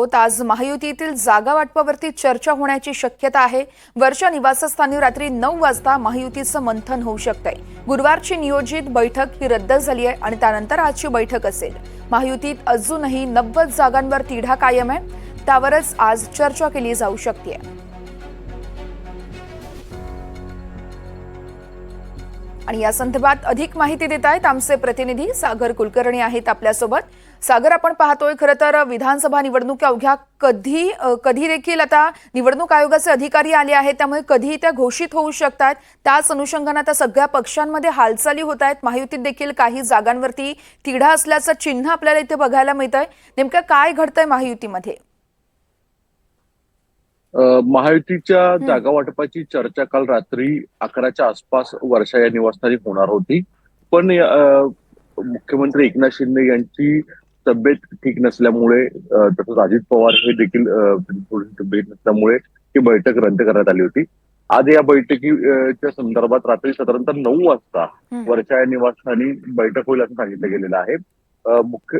होत. आज महायुतीतील जागा वाटपावरती चर्चा होण्याची शक्यता आहे. वरच्या निवासस्थानी रात्री नऊ वाजता महायुतीचं मंथन होऊ शकतंय. गुरुवारची नियोजित बैठक ही रद्द झाली आहे आणि त्यानंतर आजची बैठक असेल. महायुतीत अजूनही नव्वद जागांवर तिढा कायम आहे. त्यावरच आज चर्चा केली जाऊ शकते आणि या संदर्भात अधिक माहिती देत आहेत आमचे प्रतिनिधी सागर कुलकर्णी आहेत आपल्यासोबत. सागर आपण पाहतोय खरं तर विधानसभा निवडणुकी अवघ्या कधी कधी देखील आता निवडणूक आयोगाचे अधिकारी आले आहेत त्यामुळे कधी त्या घोषित होऊ शकतात. त्याच अनुषंगाने आता सगळ्या पक्षांमध्ये हालचाली होत आहेत. महायुतीत देखील काही जागांवरती तिढा असल्याचं चिन्ह आपल्याला इथे बघायला मिळत आहे नेमकं काय घडतंय महायुतीमध्ये? अ, महायुतीच्या जागा वाटपाची चर्चा काल रात्री अकराच्या आसपास वर्षा या निवासस्थानी होणार होती. पण मुख्यमंत्री एकनाथ शिंदे यांची तब्येत ठीक नसल्यामुळे तसंच अजित पवार हे देखील तब्येत नसल्यामुळे ही बैठक रद्द करण्यात आली होती. आज या बैठकीच्या संदर्भात रात्री साधारणतः नऊ वाजता. वर्षा या निवासस्थानी बैठक होईल असं सांगितलं गेलेलं आहे. मुख्य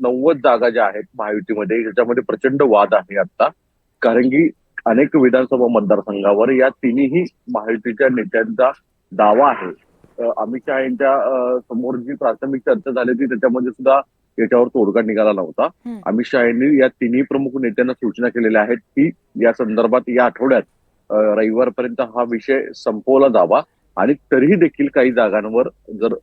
नव्वद जागा ज्या आहेत महायुतीमध्ये त्याच्यामध्ये प्रचंड वाद आहे आता कारण की अनेक विधानसभा मतदारसंघावर या तिन्ही महायुतीच्या नेत्यांचा दावा आहे अमित शहा यांच्या समोर जी प्राथमिक चर्चा झाली होती त्याच्यामध्ये सुद्धा याच्यावर तोडगा निघाला नव्हता. अमित शहा यांनी या तिन्ही प्रमुख नेत्यांना सूचना केलेल्या आहेत की या संदर्भात या आठवड्यात रविवारपर्यंत हा विषय संपवला जावा आणि तरीही देखील काही जागांवर जर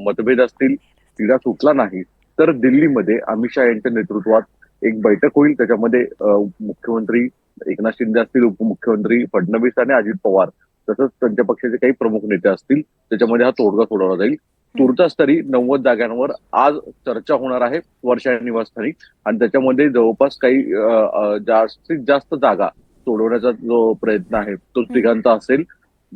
मतभेद असतील तिढा सुटला नाही तर दिल्लीमध्ये अमित शहा यांच्या नेतृत्वात एक बैठक होईल त्याच्यामध्ये मुख्यमंत्री एकनाथ शिंदे असतील उपमुख्यमंत्री फडणवीस आणि अजित पवार तसंच त्यांच्या पक्षाचे काही प्रमुख नेते असतील त्याच्यामध्ये हा तोडगा सोडवला जाईल. तुर्तास तरी नव्वद जागांवर आज चर्चा होणार आहे वर्षा निवासस्थानी. आणि त्याच्यामध्ये जवळपास काही जास्तीत जास्त जागा सोडवण्याचा जो प्रयत्न आहे तो तिघांचा असेल.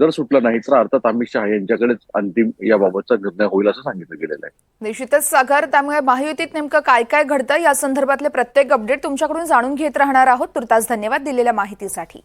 जर सुटला नाही तर अर्थात अमित शहा यांच्याकडेच अंतिम याबाबतचा निर्णय होईल असं सांगितलं गेलेलं आहे. निश्चितच सागर त्यामुळे महायुतीत नेमकं काय काय घडतं? या संदर्भातले प्रत्येक अपडेट तुमच्याकडून जाणून घेत राहणार आहोत. तुर्तास धन्यवाद दिलेल्या माहितीसाठी.